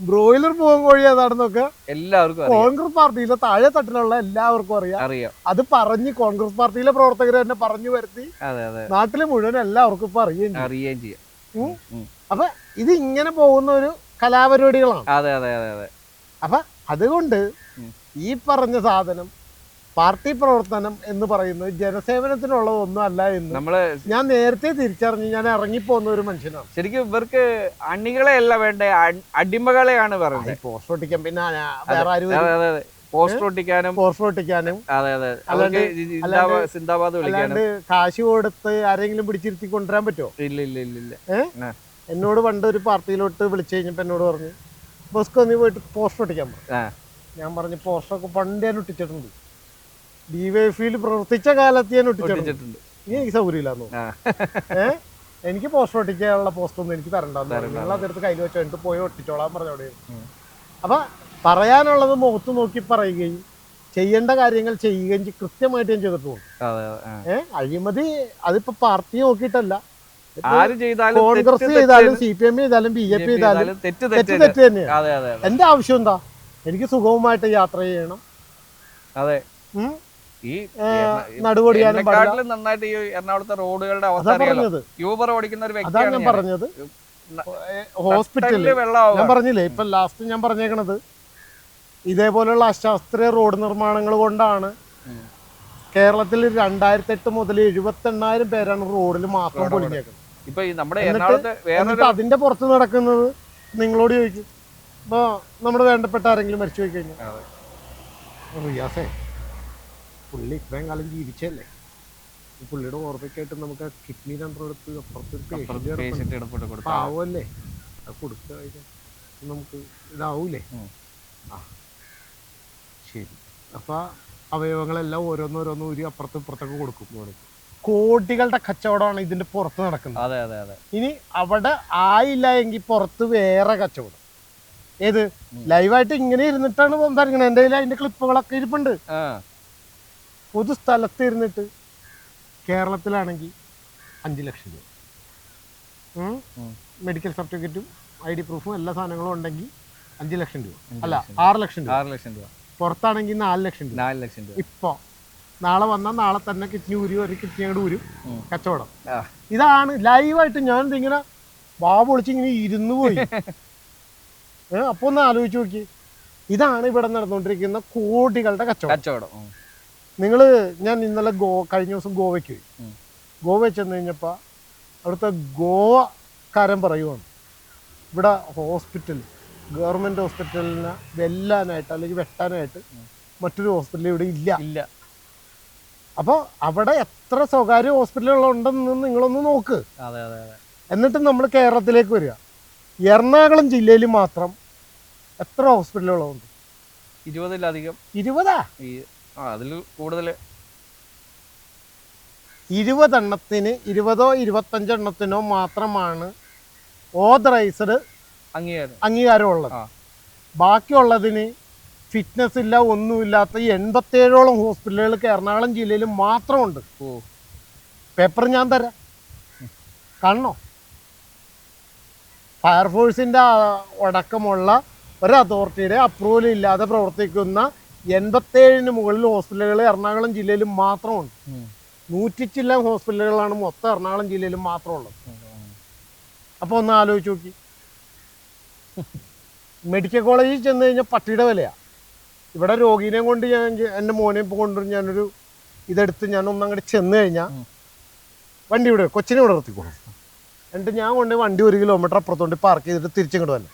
ബ്രോയിലർ പൂവൻ കോഴി ഏതാണെന്നൊക്കെ എല്ലാവർക്കും കോൺഗ്രസ് പാർട്ടിയിലെ താഴെ തട്ടിലുള്ള എല്ലാവർക്കും അറിയാം അറിയാം അത് പറഞ്ഞ് കോൺഗ്രസ് പാർട്ടിയിലെ പ്രവർത്തകർ തന്നെ പറഞ്ഞു വരുത്തി അതെ അതെ നാട്ടിലെ മുഴുവൻ എല്ലാവർക്കും ഇപ്പൊ അറിയുകയും ചെയ്യും. അറിയുകയും ചെയ്യാം ഉം. ഉം. അപ്പൊ ഇത് ഇങ്ങനെ പോകുന്ന ഒരു കലാപരിപാടികളാണ് അതെ അതെ അതെ അതെ അപ്പൊ അതുകൊണ്ട് ഉം. ഈ പറഞ്ഞ സാധനം പാർട്ടി പ്രവർത്തനം എന്ന് പറയുന്നത് ജനസേവനത്തിനുള്ളതൊന്നും അല്ല എന്ന് നമ്മൾ ഞാൻ നേരത്തെ തിരിച്ചറിഞ്ഞ് ഞാൻ ഇറങ്ങിപ്പോന്ന ഒരു മനുഷ്യനാണ്. ശരിക്കും ഇവർക്ക് അണികളെ അല്ല വേണ്ട അടിമകളെയാണ് പറയുന്നത്. പോസ്റ്റ് ഒട്ടിക്കാൻ പിന്നെ വേറെ ആരും അതെ അതെ പോസ്റ്റർ ഒട്ടിക്കാനും പോസ്റ്റ് ഒട്ടിക്കാനും. അതെ അതെ. അല്ലാണ്ട്- അവർക്ക് സിന്ദാബാദ് വിളിക്കാനും. കാശ് കൊടുത്ത് ആരെങ്കിലും പിടിച്ചിരുത്തി കൊണ്ടുവരാൻ പറ്റുമോ ഇല്ല ഇല്ല ഇല്ല ഇല്ല. എന്നോട് പണ്ട് ഒരു പാർട്ടിയിലോട്ട് വിളിച്ചു കഴിഞ്ഞപ്പോ എന്നോട് പറഞ്ഞു ബസ്ക്ക് നീ പോയിട്ട് പോസ്റ്റർ ഒട്ടിക്കാൻ പറഞ്ഞു ഞാൻ പറഞ്ഞു പോസ്റ്ററൊക്കെ പണ്ട് ഞാൻ ഒട്ടിച്ചിട്ടുണ്ട്. ഡിവൈഎഫിയിൽ പ്രവർത്തിച്ച കാലത്ത് ഞാൻ ഒട്ടിച്ചിട്ടുണ്ട്. ഇനി എനിക്ക് സൗകര്യമില്ലാന്ന് ഏഹ് എനിക്ക് പോസ്റ്റർ ഒട്ടിക്കാനുള്ള പോസ്റ്റ് ഒന്നും എനിക്ക് തരണ്ടെന്ന് നിങ്ങൾ അതെടുത്ത് കയ്യിൽ വെച്ചോ എന്നിട്ട് പോയി ഒട്ടിച്ചോളാൻ പറഞ്ഞോടെ അപ്പൊ പറയാനുള്ളത് മുഖത്ത് നോക്കി പറയുകയും ചെയ്യേണ്ട കാര്യങ്ങൾ ചെയ്യുകയും ചെയ്- കൃത്യമായിട്ട് ഞാൻ ചെയ്തിട്ടുണ്ട് ഏഹ് അഴിമതി അതിപ്പോ പാർട്ടി നോക്കിയിട്ടല്ല. കോൺഗ്രസ് ചെയ്താലും സി പി എം ചെയ്താലും ബി ജെ പി ചെയ്താലും തെറ്റ് തെറ്റ് തന്നെയാണ്. എന്റെ ആവശ്യം എന്താ? എനിക്ക് സുഖവുമായിട്ട് യാത്ര ചെയ്യണം. അതെ. ഈ നടുവൊടിയാനും നന്നായിട്ട് ഈ എറണാകുളത്തെ റോഡുകളുടെ അവസ്ഥ അറിയാലോ. യൂബർ ഓടിക്കുന്ന ഒരു വ്യക്തിയാണ് ഞാൻ. പറഞ്ഞത്. ഹോസ്പിറ്റലിൽ ഞാൻ പറഞ്ഞില്ലേ ഇപ്പൊ ലാസ്റ്റ് ഞാൻ പറഞ്ഞേക്കണത്. ഇതേപോലെയുള്ള അശാസ്ത്രീയ റോഡ് നിർമ്മാണങ്ങൾ കൊണ്ടാണ് കേരളത്തിൽ രണ്ടായിരത്തി എട്ട് മുതൽ എഴുപത്തി എണ്ണായിരം പേരാണ് റോഡിൽ മാത്രം പൊളിഞ്ഞേക്കുന്നത് ഇപ്പൊ നമ്മുടെ എന്നിട്ട് അതിന്റെ പുറത്ത് നടക്കുന്നത് നിങ്ങളോട് ചോദിക്കും. ഇപ്പൊ നമ്മുടെ വേണ്ടപ്പെട്ട ആരെങ്കിലും മരിച്ചു പോയി കഴിഞ്ഞാൽ. റിയാസേ. പുള്ളി ഇത്രയും കാലം ജീവിച്ചല്ലേ? പുള്ളിയുടെ ഓർമ്മയ്ക്കായിട്ട് നമുക്ക് കിഡ്നി നമ്പർ എടുത്ത് അപ്പുറത്ത് പാവല്ലേ? അത് കഴിഞ്ഞാൽ നമുക്ക് ഇതാവൂലേ? ആ. ശരി. അപ്പൊ അവയവങ്ങളെല്ലാം ഓരോന്നോരോന്നും ഒരു അപ്പുറത്തും ഇപ്പുറത്തൊക്കെ കൊടുക്കും. കോടികളുടെ കച്ചവടമാണ് ഇതിന്റെ പുറത്ത് നടക്കുന്നത്. അതെ അതെ അതെ. ഇനി അവിടെ ആയില്ല എങ്കിൽ പുറത്ത് വേറെ കച്ചവടം. ഏത്? ലൈവായിട്ട് ഇങ്ങനെ ഇരുന്നിട്ടാണ് സംസാരിക്കുന്നത് എന്റെ കയ്യിൽ അതിന്റെ ക്ലിപ്പുകളൊക്കെ ഇരിപ്പുണ്ട്. പൊതു സ്ഥലത്ത് ഇരുന്നിട്ട് കേരളത്തിലാണെങ്കിൽ അഞ്ച് ലക്ഷം രൂപ. മെഡിക്കൽ സർട്ടിഫിക്കറ്റും ഐ ഡി പ്രൂഫും എല്ലാ സാധനങ്ങളും ഉണ്ടെങ്കിൽ അഞ്ച് ലക്ഷം രൂപ. അല്ല. ആറ് ലക്ഷം രൂപ. ആറ് ലക്ഷം രൂപ. പുറത്താണെങ്കിൽ നാല് ലക്ഷം രൂപ. നാല് ലക്ഷം രൂപ. ഇപ്പൊ നാളെ വന്നാൽ നാളെ തന്നെ കിഡ്നി ഊരി ഒരു കിഡ്നി അങ്ങോട്ട് ഊരും. കച്ചവടം. ഇതാണ് ലൈവായിട്ട് ഞാൻ ഇങ്ങനെ ബാബു പൊളിച്ച് ഇങ്ങനെ ഇരുന്ന് പോയി. അപ്പൊ ഒന്ന് ആലോചിച്ച് നോക്കി ഇതാണ് ഇവിടെ നടന്നുകൊണ്ടിരിക്കുന്ന കോടികളുടെ കച്ചവടം. കച്ചവടം. നിങ്ങൾ ഞാൻ ഇന്നലെ ഗോ കഴിഞ്ഞ ദിവസം ഗോവയ്ക്ക് പോയി. ഗോവ ചെന്ന് കഴിഞ്ഞപ്പോൾ അവിടുത്തെ ഗോവക്കാരൻ പറയുവാണ് ഇവിടെ ഹോസ്പിറ്റൽ ഗവൺമെന്റ് ഹോസ്പിറ്റലിനെ വെല്ലാനായിട്ട് അല്ലെങ്കിൽ വെട്ടാനായിട്ട് മറ്റൊരു ഹോസ്പിറ്റൽ ഇവിടെ ഇല്ല. ഇല്ല. അപ്പോൾ അവിടെ എത്ര സ്വകാര്യ ഹോസ്പിറ്റലുകൾ ഉണ്ടെന്ന് നിങ്ങളൊന്ന് നോക്ക്. അതെ അതെ അതെ. എന്നിട്ട് നമ്മൾ കേരളത്തിലേക്ക് വരിക. എറണാകുളം ജില്ലയിൽ മാത്രം എത്ര ഹോസ്പിറ്റലുകളുണ്ട് ഇരുപതിലധികം. ഇരുപതാ? ഈ ആ അതിൽ കൂടുതൽ ഇരുപതെണ്ണത്തിന് ഇരുപതോ ഇരുപത്തഞ്ചെണ്ണത്തിനോ മാത്രമാണ് ഓതറൈസ്ഡ് അംഗീകാരം. അംഗീകാരമുള്ളത്. ബാക്കിയുള്ളതിന് ഫിറ്റ്നസ് ഇല്ല ഒന്നുമില്ലാത്ത എൺപത്തേഴോളം ഹോസ്പിറ്റലുകൾ എറണാകുളം ജില്ലയിൽ മാത്രമുണ്ട്. ഓ. പേപ്പർ ഞാൻ തരാം. കാണണോ? ഫയർഫോഴ്സിന്റെ അടക്കമുള്ള ഒരു അതോറിറ്റിയുടെ അപ്രൂവൽ ഇല്ലാതെ പ്രവർത്തിക്കുന്ന എൺപത്തേഴിന് മുകളിൽ ഹോസ്പിറ്റലുകൾ എറണാകുളം ജില്ലയിൽ മാത്രമുണ്ട്. നൂറ്റി ചില്ല ഹോസ്പിറ്റലുകളാണ് മൊത്തം എറണാകുളം ജില്ലയിൽ മാത്രമുള്ളത്. അപ്പോൾ ഒന്ന് ആലോചിച്ച് നോക്കി. മെഡിക്കൽ കോളേജിൽ ചെന്ന് കഴിഞ്ഞാൽ പട്ടിയുടെ വിലയാണ് ഇവിടെ രോഗീനെ കൊണ്ട് ഞാൻ എന്റെ എന്റെ മോനെ ഇപ്പോൾ കൊണ്ടുവരും ഞാനൊരു ഇതെടുത്ത് ഞാൻ ഒന്നങ്ങോട്ട് ചെന്ന് കഴിഞ്ഞാൽ വണ്ടി ഇവിടെ കൊച്ചിനെ ഇവിടെ നിർത്തിക്കോളും. എന്നിട്ട് ഞാൻ കൊണ്ട് വണ്ടി ഒരു കിലോമീറ്റർ അപ്പുറത്തോണ്ട് പാർക്ക് ചെയ്തിട്ട് തിരിച്ചിങ്ങോട്ട് വന്നെ.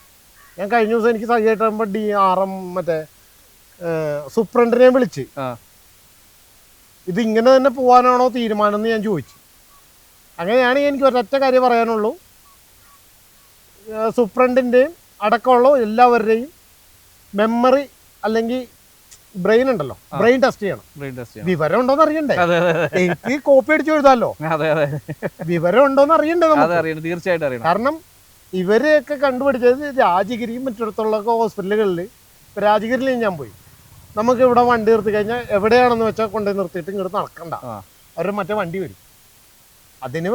ഞാൻ കഴിഞ്ഞ ദിവസം എനിക്ക് സഹിയായിട്ടാകുമ്പോൾ ഡി ആർ എം മറ്റേ സൂപ്രണ്ടിനെ വിളിച്ച്. ഇത് ഇങ്ങനെ തന്നെ പോകാനാണോ തീരുമാനം എന്ന് ഞാൻ ചോദിച്ചു. അങ്ങനെയാണെങ്കിൽ എനിക്ക് ഒരൊറ്റ കാര്യം പറയാനുള്ളൂ. സൂപ്രണ്ടിന്റെയും അടക്കമുള്ള എല്ലാവരുടെയും മെമ്മറി അല്ലെങ്കിൽ ബ്രെയിൻ ഉണ്ടല്ലോ. ബ്രെയിൻ ടെസ്റ്റ് ചെയ്യണം. ബ്രെയിൻ ടെസ്റ്റ് വിവരം ഉണ്ടോന്ന് അറിയണ്ടേ? എനിക്ക് കോപ്പി അടിച്ചു എഴുതാമല്ലോ വിവരം ഉണ്ടോന്ന് അറിയണ്ടേ നമുക്ക്? തീർച്ചയായിട്ടും അറിയണം. കാരണം ഇവരെയൊക്കെ കണ്ടുപിടിച്ചത് രാജഗിരിയും മറ്റിടത്തുള്ള ഹോസ്പിറ്റലുകളിൽ രാജഗിരിയിൽ ഞാൻ പോയി. നമുക്ക് ഇവിടെ വണ്ടി നിർത്തി കഴിഞ്ഞാൽ എവിടെയാണെന്ന് വെച്ചാൽ കൊണ്ടുപോയി നിർത്തിയിട്ട് ഇങ്ങോട്ട് നടക്കണ്ട. അവരുടെ മറ്റേ വണ്ടി വരും. അതിന്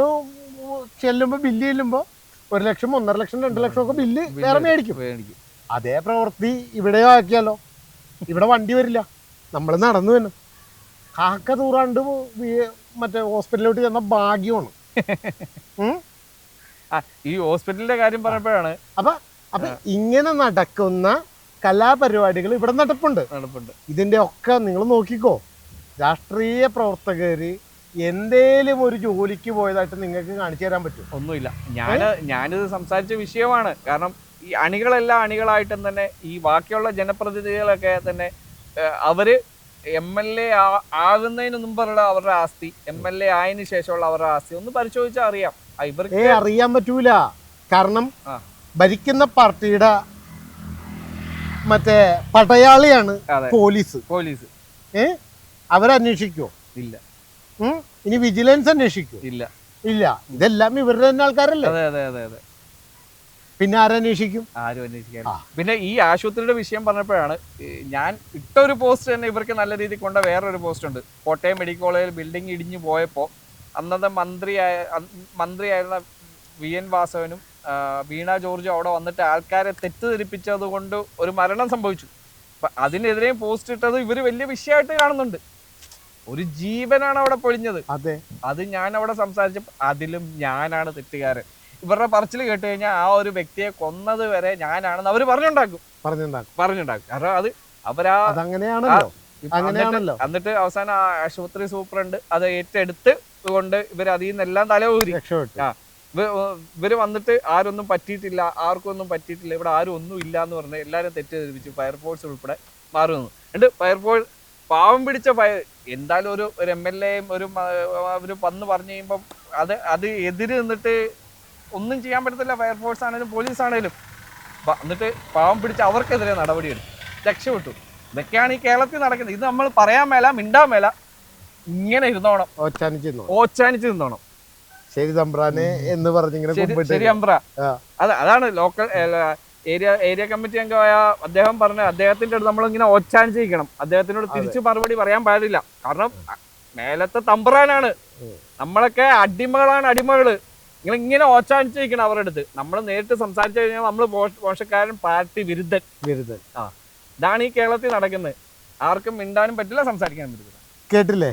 ചെല്ലുമ്പോൾ ബില്ല് ചെല്ലുമ്പോൾ ഒരു ലക്ഷം ഒന്നര ലക്ഷം രണ്ട് ലക്ഷം ഒക്കെ ബില്ല് വേറെ മേടിക്കും. അതേ പ്രവൃത്തി ഇവിടെ ആക്കിയാലോ? ഇവിടെ വണ്ടി വരില്ല. നമ്മൾ നടന്നു തന്നെ. കാക്ക തൂറാണ്ട് മറ്റേ ഹോസ്പിറ്റലിലോട്ട് ചെന്ന ഭാഗ്യമാണ്. ഈ ഹോസ്പിറ്റലിന്റെ കാര്യം പറഞ്ഞപ്പോഴാണ് അപ്പൊ അപ്പൊ ഇങ്ങനെ നടക്കുന്ന കലാപരിപാടികൾ ഇവിടെ നടപ്പുണ്ട്. നടപ്പുണ്ട്. ഇതിന്റെ ഒക്കെ നിങ്ങൾ നോക്കിക്കോ. രാഷ്ട്രീയ പ്രവർത്തകര് എന്തേലും ഒരു ജോലിക്ക് പോയതായിട്ട് നിങ്ങൾക്ക് കാണിച്ചു തരാൻ പറ്റും ഒന്നുമില്ല. ഞാൻ ഞാനിത് സംസാരിച്ച വിഷയമാണ്. കാരണം ഈ അണികളെല്ലാം അണികളായിട്ടും തന്നെ ഈ ബാക്കിയുള്ള ജനപ്രതിനിധികളൊക്കെ തന്നെ അവർ എം എൽ എ ആകുന്നതിന് മുമ്പുള്ള അവരുടെ ആസ്തി എം എൽ എ ആയതിനു ശേഷമുള്ള അവരുടെ ആസ്തി ഒന്ന് പരിശോധിച്ചാൽ അറിയാം. ഇവർക്ക് അറിയാൻ പറ്റൂല. കാരണം ഭരിക്കുന്ന പാർട്ടിയുടെ മറ്റേ പടയാളിയാണ് പോലീസ്. പോലീസ്. ഏ? അവരന്വേഷിക്കോ ഇല്ല. ഇനി വിജിലൻസ് അന്വേഷിക്കോ ഇല്ല. ഇല്ല. ഇതെല്ലാം ഇവരുടെ തന്നെ ആൾക്കാരല്ലേ? അതെ അതെ അതെ അതെ. പിന്നെ ആരന്വേഷിക്കും ആരും അന്വേഷിക്കാൻ. പിന്നെ ഈ ആശുപത്രിയുടെ വിഷയം പറഞ്ഞപ്പോഴാണ് ഞാൻ ഇട്ട ഒരു പോസ്റ്റ് തന്നെ ഇവർക്ക് നല്ല രീതിയിൽ കൊണ്ട വേറൊരു പോസ്റ്റ് ഉണ്ട് കോട്ടയം മെഡിക്കൽ കോളേജിൽ ബിൽഡിംഗ് ഇടിഞ്ഞു പോയപ്പോൾ അന്നത്തെ മന്ത്രിയായ മന്ത്രിയായിരുന്ന വി എൻ വാസവനും വീണ ജോർജ് അവിടെ വന്നിട്ട് ആൾക്കാരെ തെറ്റിദ്ധരിപ്പിച്ചത് കൊണ്ട് ഒരു മരണം സംഭവിച്ചു. അപ്പൊ അതിനെതിരെയും പോസ്റ്റ് ഇട്ടത് ഇവർ വലിയ വിഷയമായിട്ട് കാണുന്നുണ്ട്. ഒരു ജീവനാണ് അവിടെ പൊളിഞ്ഞത് അതെ. അത് ഞാൻ അവിടെ സംസാരിച്ച അതിലും ഞാനാണ് തെറ്റുകാരൻ. ഇവരുടെ പറച്ചിൽ കേട്ട് കഴിഞ്ഞാൽ ആ ഒരു വ്യക്തിയെ കൊന്നത് വരെ ഞാനാണെന്ന് അവർ പറഞ്ഞുണ്ടാക്കും. പറഞ്ഞുണ്ടാക്കും. പറഞ്ഞുണ്ടാക്കും. കാരണം അത് അവരാ അതങ്ങനെയാണല്ലോ. അങ്ങനെയാണല്ലോ. എന്നിട്ട് അവസാനം ആശുപത്രി സൂപ്രണ്ട് അത് ഏറ്റെടുത്ത് കൊണ്ട് ഇവർ അതിൽ നിന്നെല്ലാം തലയൂരി രക്ഷപ്പെട്ടു. ആ ഇവ- ഇവർ വന്നിട്ട് ആരൊന്നും പറ്റിയിട്ടില്ല ആർക്കും ഒന്നും പറ്റിയിട്ടില്ല ഇവിടെ ആരും ഒന്നും ഇല്ല എന്ന് പറഞ്ഞ് എല്ലാവരും തെറ്റിദ്ധരിപ്പിച്ചു ഫയർഫോഴ്സ് ഉൾപ്പെടെ മാറി നിന്നു. എന്നിട്ട് ഫയർഫോഴ്സ് പാവം പിടിച്ച ഫയർ എന്തായാലും ഒരു ഒരു എം എൽ എയും ഒരു ഒരു വന്ന് പറഞ്ഞു കഴിയുമ്പം അത് അത് എതിര് നിന്നിട്ട് ഒന്നും ചെയ്യാൻ പറ്റത്തില്ല ഫയർഫോഴ്സ് ആണെങ്കിലും പോലീസ് ആണെങ്കിലും. എന്നിട്ട് പാവം പിടിച്ച അവർക്കെതിരെ നടപടിയെടുത്തു. രക്ഷപ്പെട്ടു. ഇതൊക്കെയാണ് ഈ കേരളത്തിൽ നടക്കുന്നത്. ഇത് നമ്മൾ പറയാൻ മേല മിണ്ടാൻ മേല ഇങ്ങനെ ഇരുന്നോണം. ഓച്ചാനിച്ച് ഓച്ചാനിച്ച് നിന്നോണം ശരി തമ്പ്രാനെ എന്ന് പറഞ്ഞിങ്ങനെ ശരി അമ്പ്ര അതാണ് ലോക്കൽ ഏരിയ ഏരിയ കമ്മിറ്റി അംഗമായ അദ്ദേഹം പറഞ്ഞ അദ്ദേഹത്തിന്റെ അടുത്ത് നമ്മളിങ്ങനെ ചെയ്യിക്കണം അദ്ദേഹത്തിനോട് തിരിച്ചു മറുപടി പറയാൻ പാടില്ല. കാരണം മേലത്തെ തമ്പ്രാനാണ്. നമ്മളൊക്കെ അടിമകളാണ് അടിമകൾ. നിങ്ങൾ ഇങ്ങനെ ഓച്ചാനിച്ചിരിക്കണം അവരുടെ അടുത്ത്. നമ്മൾ നേരിട്ട് സംസാരിച്ചു കഴിഞ്ഞാൽ നമ്മൾ മോശക്കാരൻ പാർട്ടി വിരുദ്ധൻ. വിരുദ്ധൻ. ആ ഇതാണ് ഈ കേരളത്തിൽ നടക്കുന്നത്. ആർക്കും മിണ്ടാനും പറ്റില്ല സംസാരിക്കാനും പറ്റില്ല. കേട്ടില്ലേ.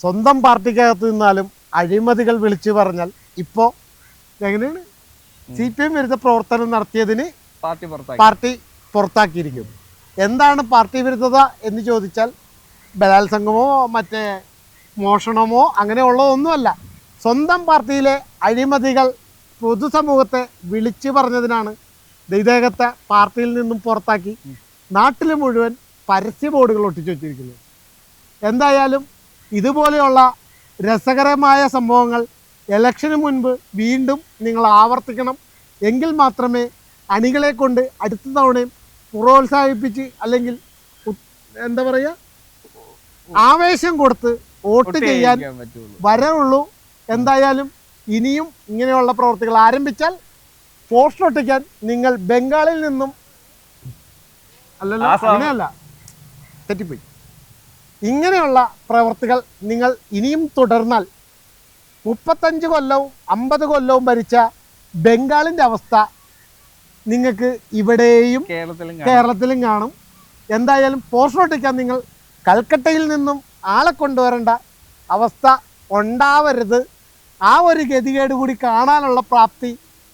സ്വന്തം പാർട്ടിക്കകത്ത് നിന്നാലും അഴിമതികൾ വിളിച്ചു പറഞ്ഞാൽ ഇപ്പോ എങ്ങനെയാണ്? സി പി എം വിരുദ്ധ പ്രവർത്തനം നടത്തിയതിന് പാർട്ടി പാർട്ടി പുറത്താക്കിയിരിക്കും. എന്താണ് പാർട്ടി വിരുദ്ധത എന്ന് ചോദിച്ചാൽ ബലാത്സംഗമോ മറ്റേ മോഷണമോ അങ്ങനെയുള്ളതൊന്നുമല്ല. സ്വന്തം പാർട്ടിയിലെ അഴിമതികൾ പൊതുസമൂഹത്തെ വിളിച്ചു പറഞ്ഞതിനാണ് ഇദ്ദേഹത്തെ പാർട്ടിയിൽ നിന്നും പുറത്താക്കി നാട്ടിൽ മുഴുവൻ പരസ്യ ബോർഡുകൾ ഒട്ടിച്ചു വച്ചിരിക്കുന്നത്. എന്തായാലും ഇതുപോലെയുള്ള രസകരമായ സംഭവങ്ങൾ. ഇലക്ഷന് മുൻപ് വീണ്ടും നിങ്ങൾ ആവർത്തിക്കണം. എങ്കിൽ മാത്രമേ അണികളെ കൊണ്ട് അടുത്ത തവണയും പ്രോത്സാഹിപ്പിച്ച് അല്ലെങ്കിൽ എന്താ പറയുക ആവേശം കൊടുത്ത് വോട്ട് ചെയ്യാൻ വരവുള്ളൂ. എന്തായാലും ഇനിയും ഇങ്ങനെയുള്ള പ്രവർത്തികൾ ആരംഭിച്ചാൽ പോസ്റ്റർ ഒട്ടിക്കാൻ നിങ്ങൾ ബംഗാളിൽ നിന്നും അല്ലല്ലോ. അങ്ങനെയല്ല തെറ്റിപ്പോയി. ഇങ്ങനെയുള്ള പ്രവർത്തികൾ നിങ്ങൾ ഇനിയും തുടർന്നാൽ മുപ്പത്തഞ്ച് കൊല്ലവും അമ്പത് കൊല്ലവും ഭരിച്ച ബംഗാളിന്റെ അവസ്ഥ നിങ്ങൾക്ക് ഇവിടെയും കേരളത്തിലും കേരളത്തിലും കാണും. എന്തായാലും പോസ്റ്റോട്ടിക്കാൻ നിങ്ങൾ കൽക്കട്ടയിൽ നിന്നും ആളെ കൊണ്ടുവരേണ്ട അവസ്ഥ ഉണ്ടാവരുത്. ആ ഒരു ഗതികേട് കൂടി കാണാനുള്ള പ്രാപ്തി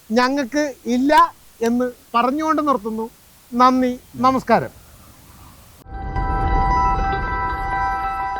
ഞങ്ങൾക്ക് ഇല്ല എന്ന് പറഞ്ഞുകൊണ്ട് നിർത്തുന്നു. നന്ദി നമസ്കാരം.